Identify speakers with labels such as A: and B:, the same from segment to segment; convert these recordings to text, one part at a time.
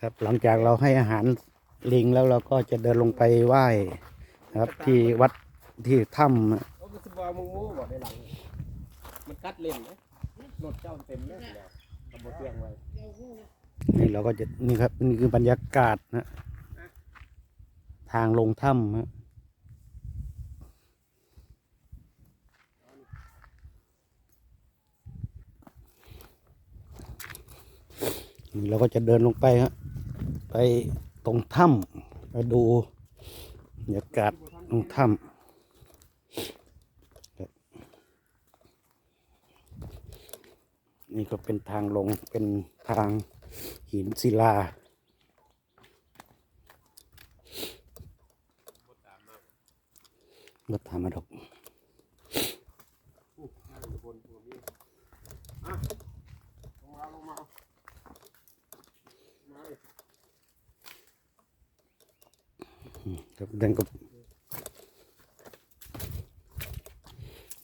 A: ครับหลังจากเราให้อาหารลิงแล้วเราก็จะเดินลงไปไหว้นะครับ ที่วัดที่ถ้ำ
B: โอ้ก็สิบว่ามูมูบอกในหลังมันกัดเล่นนะรถเจ้าเต็มเลยแล้วกำบเตียงไว้
A: นี่เราก็จะนี่ครับนี่คือบรรยากาศนะทางลงถ้ำฮะนี่เราก็จะเดินลงไปฮะ ไปตรงถ้ำไปดูบรรยากาศตรงถ้ำนี่ก็เป็นทางลงเป็นทางหินศิลารถถามมาดก
B: อะลงมาลงมามาเลย
A: ครับเดินกับ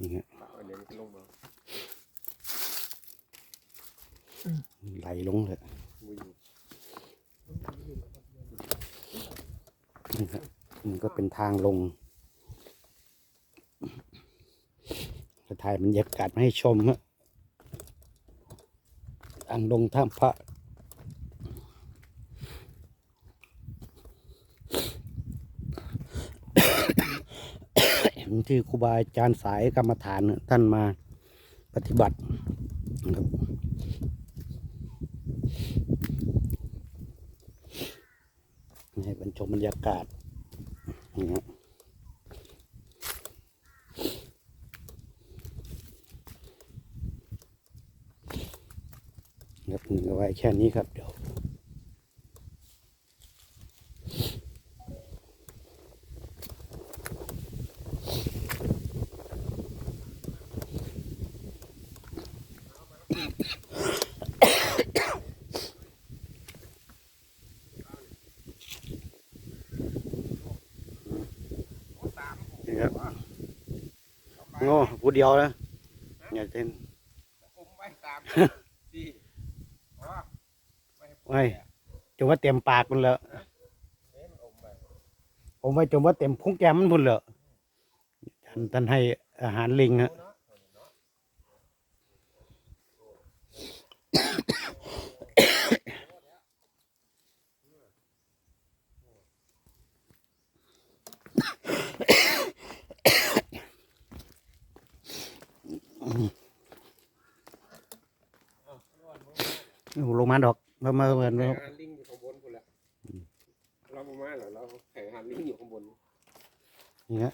A: นี่ฮะ
B: เอาอันนี้มันลงมา
A: ไหลลงเลยนี่ครับมันก็เป็นทางลงจะถ่ายบรรยากาศมาให้ชมฮะทางลงถ้ำพระ ที่ครูบาอาจารย์สายกรรมฐานน่ะท่านมาปฏิบัติครับให้บรรชมบรรยากาศนี่ฮะครับนี่ก็ไว้แค่นี้ครับเดี๋ยว นี่ครับ โง่ผู้เดียวนะอย่าเต้น
B: อมไว้ตามที่อ๋อไม่ให้
A: ไว้จมว่าเต็มปากมันเลย
B: เอ๊ะมันอมไป
A: ผมไว้จมว่าเต็มพุงแก้มมันพุ่นเลยท่านท่านให้อาหารลิงฮะ
B: เนาะ
A: โอ้โหลง มาดอกมามาเหมือน
B: แข่งหันลิงอยู่ข้างบนคุณแหละเราประมาณเหรอเราแข่งหันลิงอยู่ข้างบน
A: นี่ฮะ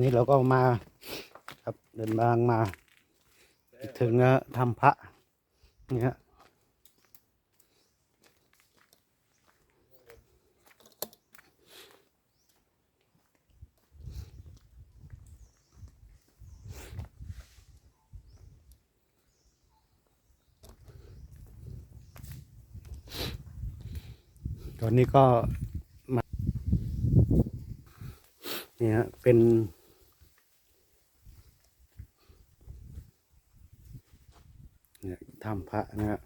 A: นี่เราก็มาครับเดินบางมา ถึงนะทำพระนี่ฮะ ตอนนี้ก็มาเนี่ยฮะเป็นเนี่ยถ้ำพระนะฮะ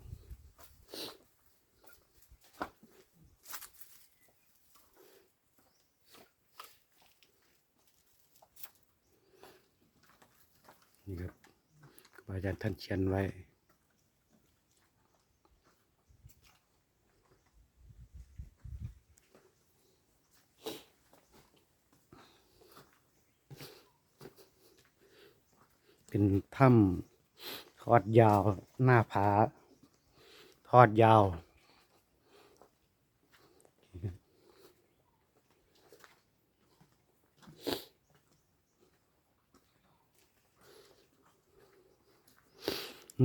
A: นี่ครับครูบาอาจารย์ท่านเขียนไว้ เป็นถ้ำทอดยาว หน้าผา ทอดยาว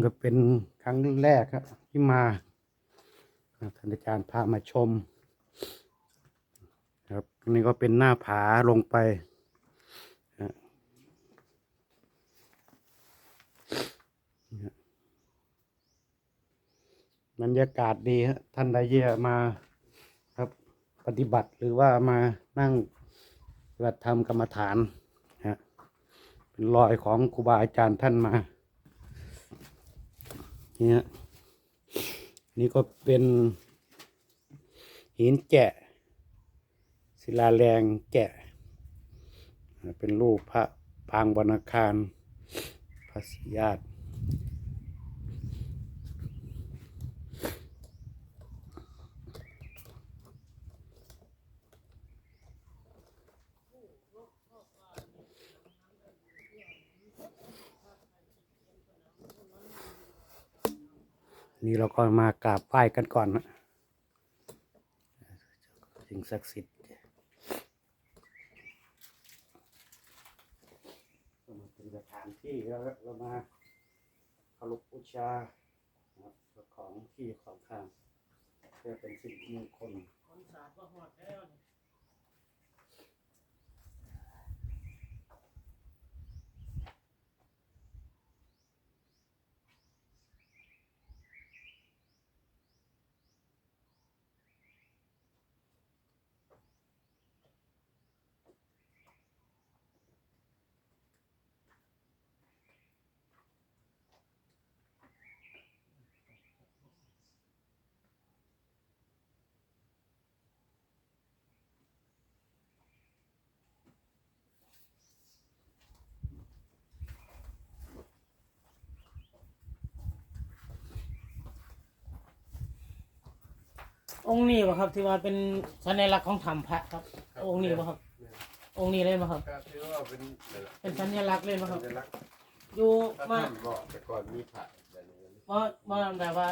A: ก็เป็นครั้งแรกครับ ที่มาท่านอาจารย์พามาชม ครับนี่ก็เป็นหน้าผาลงไป บรรยากาศดีฮะท่านใดที่จะมาครับปฏิบัติหรือว่ามานั่งปฏิบัติธรรมกรรมฐานฮะเป็นรอยของครูบาอาจารย์ท่านมาเนี่ยนี่ก็เป็นหินแกะ ศิลาแรงแกะ เป็นรูปพระปางบรรณาคารพระศรีญาติ นี่เราก็มากราบไหว้กันก่อนนะสิ่งศักดิ์สิทธิ์มาเป็นสถานที่แล้วเรามาเคารพบูชาของที่ของทางเพื่อเป็นสิ่งมงคล
C: อ งค์นี้วะครับที่ว่าเป็นสัญลักษณ์ของธรรมพระครับ องค์นี้วะครับ องค์นี้เลยวะครับ
B: ก็ถือว่าเป็น
C: เป็นสัญลักษณ์เลยวะครับ
B: สัญลักษณ์
C: อยู่
B: ถ้า
C: มา
B: ท่านบอกแต่ก่อนมีพระแบบนี้
C: ว่าว่าแบบว่า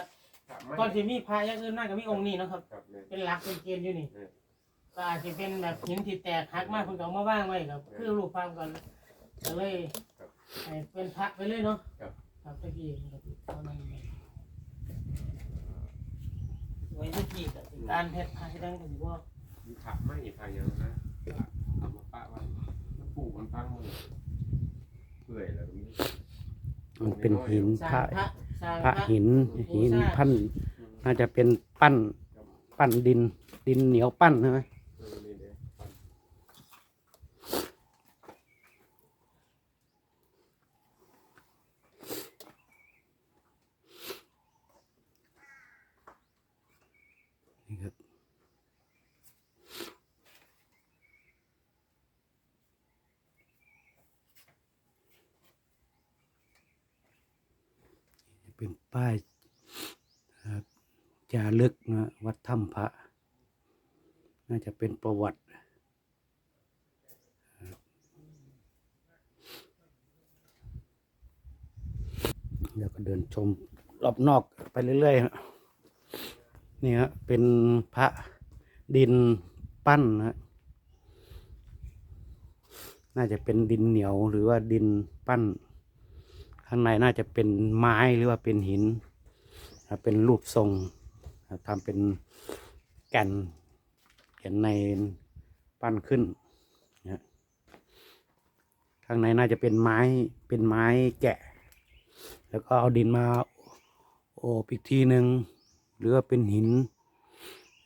B: พระไม่
C: ก่อนที่มีพระอย่างอื่นมากก็มีองค์นี้เนาะครับ
B: ครับเนี่ย
C: เป็นหลักเป็นเกณฑ์อยู่นี่
B: เออ
C: ก็อาจจะเป็นแบบหินที่แตกหักมากเพิ่นก็เอามาว่างไว้ครับ คือรูปภาพก่อนก็เลย
B: ครับ
C: ให้เป็นพระไปเลยเนาะ
B: ครับ
C: ครับตะกี้ครับเท่านั้นเองไว้ตะ กี้ก็สิการเฮ็ดพระให้ดังก็สิบ่
B: มีพระไม่พระยังนะพระเอามาปะไว้แล้วปลูกมันพังมือเปื่อยแล้วก็มี
A: มันเป็นหิน
C: สร้า
A: พระ
C: งพระสร้าง
A: พระ
C: พระ
A: หินหินพัน
B: อืม
A: น่าจะเป็นปั้น ปั้นดิน ดินเหนียวปั้นใช่ไหม
B: เออนี่เด้ฟัน
A: นี่ครับ เป็นป้ายจารึกนะวัดถ้ำพระ น่าจะเป็นประวัติครับแล้วก็เดินชมรอบนอกไปเรื่อยๆนี่ฮะเป็นพระดินปั้นนะน่าจะเป็นดินเหนียวหรือว่าดินปั้น ข้างในน่าจะเป็นไม้หรือว่าเป็นหิน เป็นรูปทรงทำเป็นแก่นแก่นในปั้นขึ้นนะข้างในน่าจะเป็นไม้เป็นไม้แกะ แล้วก็เอาดินมาโอบอีกทีหนึ่งหรือว่าเป็นหิน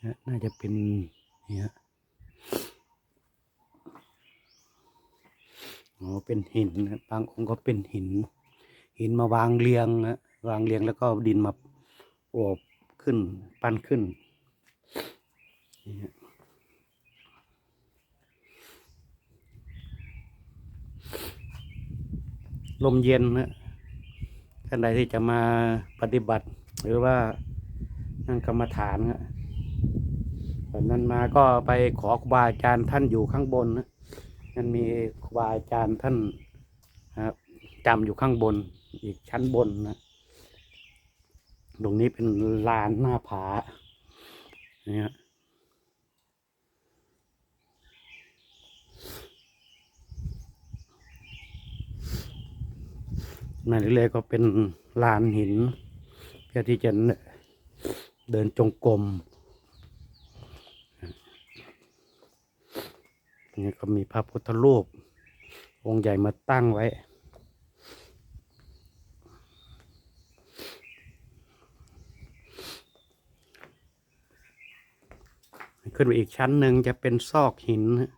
A: นะน่าจะเป็นเนี่ยอ๋อเป็นหินบางองค์ก็เป็นหิน หินมาวางเรียงนะวางเรียงแล้วก็ดินมาโอบขึ้นปั้นขึ้นนี่ฮะลมเย็นนะท่านใดที่จะมาปฏิบัติ หรือว่านั่งกรรมฐานนะแบบนั้นมาก็ไปขอครูบาอาจารย์ท่านอยู่ข้างบนนะนั่นมีครูบาอาจารย์ท่านครับจำอยู่ข้างบน อีกชั้นบนนะ ตรงนี้เป็นลานหน้าผาเนี่ยนั่นเลยก็เป็นลานหิน เพื่อที่จะเดินจงกรมนี่ก็มีพระพุทธรูปองค์ใหญ่มาตั้งไว้ ขึ้นไปอีกชั้นหนึ่งจะเป็นซอกหินฮะ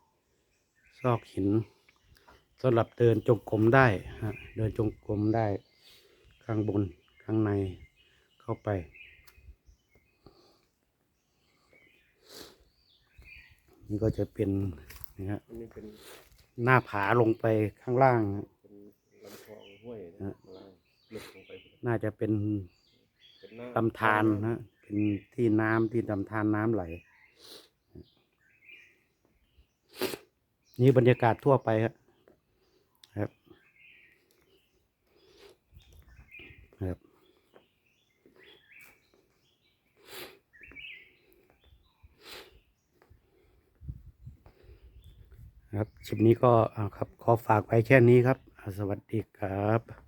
A: ซอกหินสำหรับเดินจงกรมได้ฮะเดินจงกรมได้ ข้างบนข้างในเข้าไป นี่ก็จะเป็นนะฮะ
B: อันนี้เป็น
A: หน้าผาลงไปข้างล่างฮะ
B: เป็นลำคลองห้วยนะข้างล่างลึกลงไป
A: น่าจะเป็น
B: เป็นหน้า
A: ลำธารนะเป็นที่น้ำที่ลำธารน้ำไหล นี่บรรยากาศทั่วไปครับครับครับครับคลิปนี้ก็ครับขอฝากไว้แค่นี้ครับ สวัสดีครับ